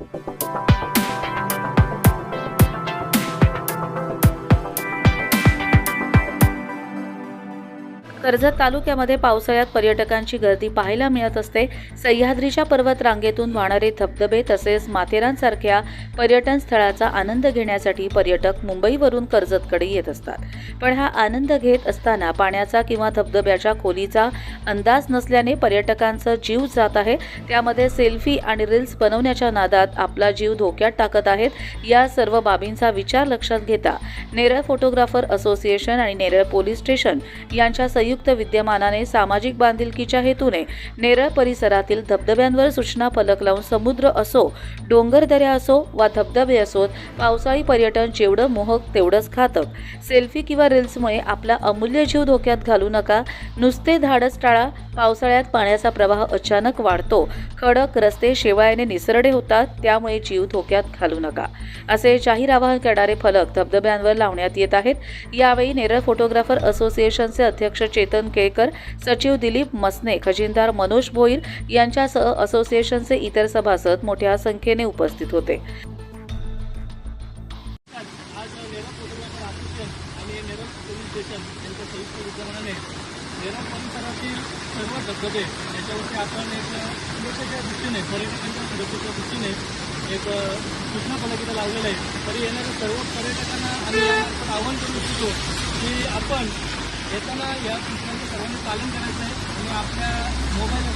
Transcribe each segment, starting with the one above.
Thank you. Karjat तालुक्यामध्ये पावसाळ्यात पर्यटकांची गर्दी पाहायला मिळत असते. सह्याद्रीच्या पर्वत रांगेतून वाहणारे धबधबे तसेच माथेरानसारख्या पर्यटन स्थळाचा आनंद घेण्यासाठी पर्यटक मुंबईवरून कर्जतकडे येत असतात. पण हा आनंद घेत असताना पाण्याचा किंवा धबधब्याच्या खोलीचा अंदाज नसल्याने पर्यटकांचा जीव जात आहे. त्यामध्ये सेल्फी आणि रील्स बनवण्याच्या नादात आपला जीव धोक्यात टाकत आहेत. या सर्व बाबींचा विचार लक्षात घेता नेरळ फोटोग्राफर असोसिएशन आणि नेरळ पोलीस स्टेशन यांच्या संयुक्त विद्यमानाने सामाजिक बांधिलकीच्या हेतूने नेरळ परिसरातील धबधब्यांवर सूचना फलक लावून समुद्र असो डोंगर दऱ्या असो वा धबधबे असोत पावसाळी पर्यटन जेवढं मोहक तेवढंच घातक. सेल्फी किंवा रील्समुळे आपला अमूल्य जीव धोक्यात घालू नका. नुसते धाडस टाळा. पावसाळ्यात पाण्याचा प्रवाह अचानक वाढतो. खडक रस्ते शेवाळ्याने निसरडे होतात त्यामुळे जीव धोक्यात घालू नका. असे जाहीर आवाहन करणारे फलक धबधब्यांवर लावण्यात येत आहेत. यावेळी नेरळ फोटोग्राफर असोसिएशनचे अध्यक्ष चेतन केळकर सचिव दिलीप मसने खजिनदार मनोज भोईर यांच्यासह असोसिएशनचे इतर सभासद मोठ्या संख्येने उपस्थित होते. आज आणि नेरळ पोलीस स्टेशन यांच्या संयुक्त विद्यमानाने नेरळ परिसरातील सर्व धबधबे याच्यावरती आपण एक सुरक्षेच्या दृष्टीने पर्यटकांच्या सुरक्षेच्या दृष्टीने एक सूचना फलक इथं लावलेलं आहे. तरी येणाऱ्या सर्व पर्यटकांना आम्ही आवाहन करू इच्छितो की आपण येताना या सूचनांचं सर्वांनी पालन करायचं आहे आणि आपल्या मोबाईल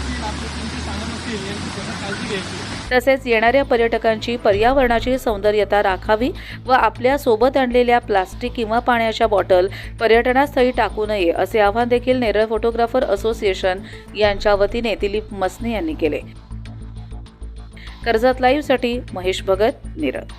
तसेच येणाऱ्या पर्यटकांची पर्यावरणाची सौंदर्यता राखावी व आपल्यासोबत आणलेल्या प्लास्टिक किंवा पाण्याच्या बॉटल पर्यटनास्थळी टाकू नये असे आवाहन देखील नेरळ फोटोग्राफर असोसिएशन यांच्या वतीने दिलीप मसने यांनी केले. कर्जत लाईव्हसाठी महेश भगत नेरळ.